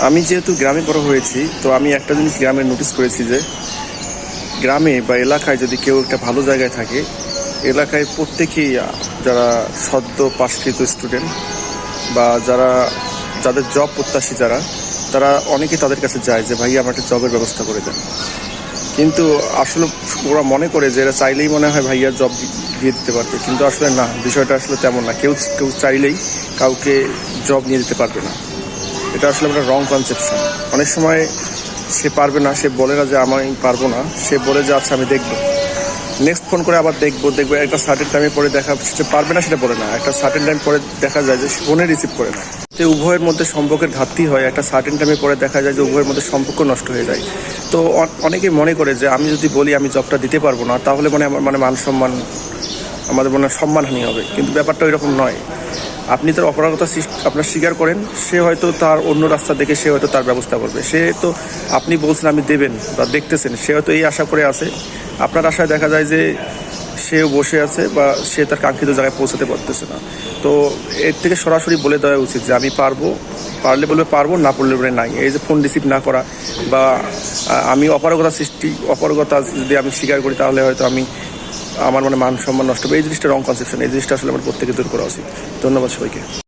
আমি যেহেতু গ্রামে বড় হয়েছি, তো আমি একটা জিনিস গ্রামে নোটিস করেছি যে, গ্রামে বা এলাকায় যদি কেউ একটা ভালো জায়গায় থাকে, এলাকায় প্রত্যেকেই যারা সদ্য পাশকৃত স্টুডেন্ট বা যারা, যাদের জব প্রত্যাশী যারা, তারা অনেকে তাদের কাছে যায় যে ভাই আমার একটা জবের ব্যবস্থা করে দেন। কিন্তু আসলে ওরা মনে করে যে, এরা চাইলেই মনে হয় ভাইয়া জব দিয়ে দিতে পারবে। কিন্তু আসলে না, বিষয়টা আসলে তেমন না। কেউ কেউ চাইলেই কাউকে জব নিয়ে দিতে পারবে না। এটা আসলে একটা রং কনসেপশন অনেক সময় সে পারবে না, সে বলে না যে আমি পারব না। সে বলে যে আচ্ছা আমি দেখব। নেক্সট ফোন করে আবার দেখব দেখব, একটা সার্টেন টাইমে পরে দেখা, সে পারবে না, সেটা বলে না। একটা সার্টেন টাইম পরে দেখা যায় যে, সে ফোনে রিসিভ করে না। তো উভয়ের মধ্যে সম্পর্কের ঘাটতি হয়, একটা সার্টেন টাইমে পরে দেখা যায় যে, উভয়ের মধ্যে সম্পর্ক নষ্ট হয়ে যায়। তো অনেকেই মনে করে যে, আমি যদি বলি আমি জবটা দিতে পারব না, তাহলে মানে আমার মানে মান সম্মান, আমাদের মনে সম্মানহানি হবে। কিন্তু ব্যাপারটা ওইরকম নয়। আপনি তার অপরাগতা আপনার স্বীকার করেন, সে হয়তো তার অন্য রাস্তা দেখে সে হয়তো তার ব্যবস্থা করবে। সে তো আপনি বলছেন, আমি দেবেন বা দেখতেছেন, সে হয়তো এই আশা করে আছে। আপনার আশায় দেখা যায় যে সেও বসে আছে বা সে তার কাঙ্ক্ষিত জায়গায় পৌঁছাতে পারতেছে না। তো এর থেকে সরাসরি বলে দেওয়া উচিত যে আমি পারব, পারলে বলবে পারব, না পারলে বলে নাই। এই যে ফোন রিসিভ না করা বা আমি অপারগতা সৃষ্টি, অপারগতা যদি আমি স্বীকার করি, তাহলে হয়তো আমি আমার মানে মান সম্মান নষ্ট হবে। এই জিনিসটা রং কনসেপশন এই জিনিসটা আসলে আমার প্রত্যেকে দূর করা উচিত। ধন্যবাদ সবাইকে।